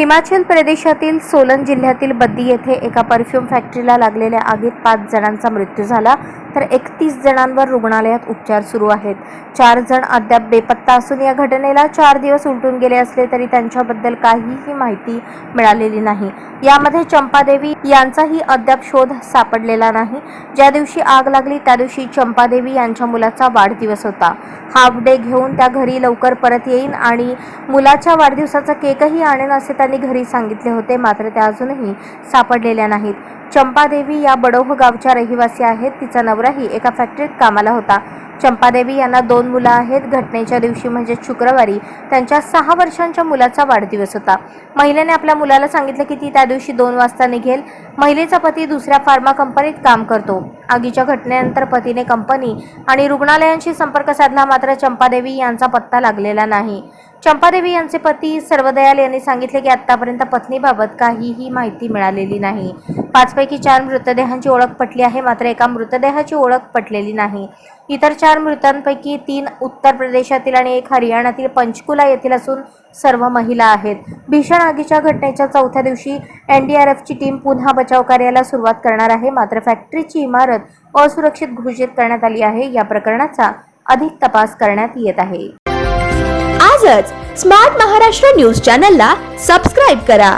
हिमाचल प्रदेशातील सोलन जिल्ह्यातील बद्दी येथे एका परफ्यूम फॅक्टरीला लागलेल्या आगीत पाच जणांचा मृत्यू झाला. तर एकतीस जणांवर रुग्णालयात उपचार सुरू आहेत. चार जण अद्याप बेपत्ता असून या घटनेला चार दिवस उलटून गेले असले तरी त्यांच्याबद्दल काहीही माहिती मिळालेली नाही. यामध्ये चंपादेवी यांचाही अद्याप शोध सापडलेला नाही. ज्या दिवशी आग लागली त्या दिवशी चंपादेवी यांच्या मुलाचा वाढदिवस होता. हाफ डे घेऊन त्या घरी लवकर परत येईन आणि मुलाच्या वाढदिवसाचा केकही आणेन असे त्यांनी घरी सांगितले होते मात्र त्या अजूनही सापडलेल्या नाहीत. चंपादेवी या बडोह गावच्या रहिवासी आहेत. तिचा नवराही एका फॅक्टरीत कामाला होता. चंपादेवी यांना दोन मुलं आहेत. घटनेच्या दिवशी म्हणजे शुक्रवारी त्यांच्या सहा वर्षांच्या मुलाचा वाढदिवस होता. महिलेने आपल्या मुलाला सांगितलं की ती त्या दिवशी दोन वाजता निघेल. महिलेचा पती दुसऱ्या फार्मा कंपनीत काम करतो. आगीच्या घटनेनंतर पतीने कंपनी आणि रुग्णालयांशी संपर्क साधला. मात्र चंपादेवी यांचा पत्ता लागलेला नाही. चंपादेवी यांचे पती सर्वदयाल यांनी सांगितले की आतापर्यंत पत्नीबाबत काहीही माहिती मिळालेली नाही. पाचपैकी चार मृतदेहांची ओळख पटली आहे. मात्र एका मृतदेहाची ओळख पटलेली नाही. इतर चार मृतांपैकी तीन उत्तर प्रदेशातील आणि एक हरियाणातील पंचकुला येथील असून सर्व महिला आहेत. भीषण आगीच्या घटनेच्या चौथ्या दिवशी एनडीआरएफची टीम पुन्हा बचाव कार्याला सुरुवात करणार आहे. मात्र फॅक्टरीची इमारत असुरक्षित घोषित करण्यात आली आहे. या प्रकरणाचा अधिक तपास करण्यात येत आहे. आजच स्मार्ट महाराष्ट्र न्यूज चॅनलला सबस्क्राईब करा.